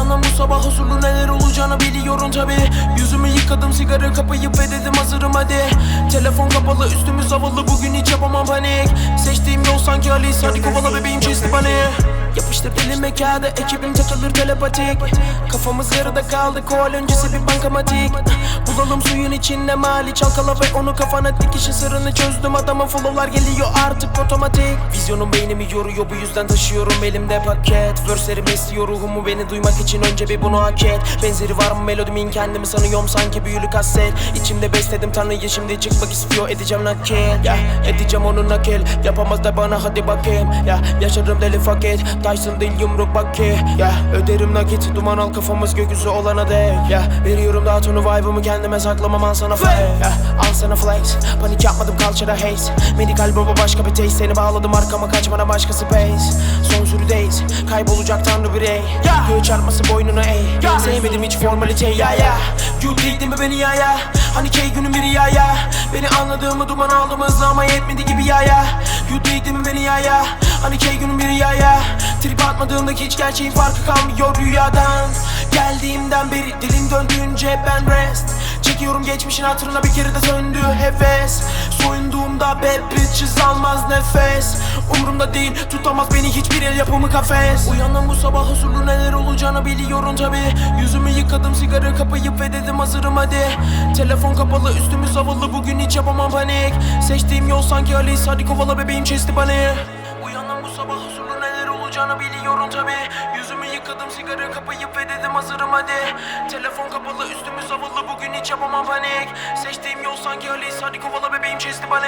yandan bu sabah huzurlu neler olacağını biliyorum tabi Yüzümü yıkadım sigara kapayıp ve dedim hazırım hadi. Telefon kapalı üstümüz havalı bugün hiç yapamam panik. Seçtiğim yol sanki Ali Sadi kovala bebeğim çizdi bana Yapıştır elime kağıdı ekibim takılır telepatik. Kafamız yarıda kaldı koal öncesi bir bankamatik. Bulalım suyun içinde mali çalkala ve onu kafana dik. İşin sırrını çözdüm adamın followlar geliyor artık otomatik. Vizyonum beynimi yoruyor bu yüzden taşıyorum elimde paket. Verse'lerim besliyor ruhumu beni duymak için önce bir bunu hak et. Benzeri var mı melodimin kendimi sanıyorum sanki büyülü kaset. İçimde besledim tanrıyı şimdi çıkmak istiyor edeceğim nakil. Ya edeceğim onu nakil. Yapamaz da bana hadi bakayım. Ya yaşarım deli fakir Tyson değil yumruk bak ki Ya öderim nakit duman al kafamız gökyüzü olana dek Ya veriyorum daha tonu vibe'ımı kendime saklamam al sana flex. Ya al sana flex. Panik yapmadım kalçada haze. Medikal baba başka bir taste Seni bağladım arkama kaçmana başka space Son sürüdeyiz Kaybolacak tanrı birey Göğü çarpması boynuna eğ Sevmedim hiç formalite ya ya You değil mi beni ya ya Hani key günün biri ya ya Beni anladığımı duman aldım hızlı ama yetmedi gibi ya ya değil mi beni ya ya Hani key günün biri ya ya Trip atmadığımdaki hiç gerçeğin farkı kalmıyor rüyadan. Geldiğimden beri dilim döndüğünce ben rest. Çekiyorum geçmişin hatırına bir kere de söndü heves. Soyunduğumda bad bitches almaz nefes. Umurumda değil tutamaz beni hiçbir el yapımı kafes. Uyandım bu sabah huzurlu neler olacağını biliyorum tabi Yüzümü yıkadım sigara kapayıp ve dedim hazırım hadi. Telefon kapalı üstümüz havalı bugün hiç yapamam panik. Seçtiğim yol sanki Alice hadi kovala bebeğim chesti bana. Uyandım bu sabah huzurlu neler olacağını biliyorum tabi Yüzümü yıkadım sigara kapayıp ve dedim hazırım hadi. Telefon kapalı üstümüz havalı bugün hiç yapamam panik. Seçtiğim yol sanki Alice hadi kovala bebeğim chesti bana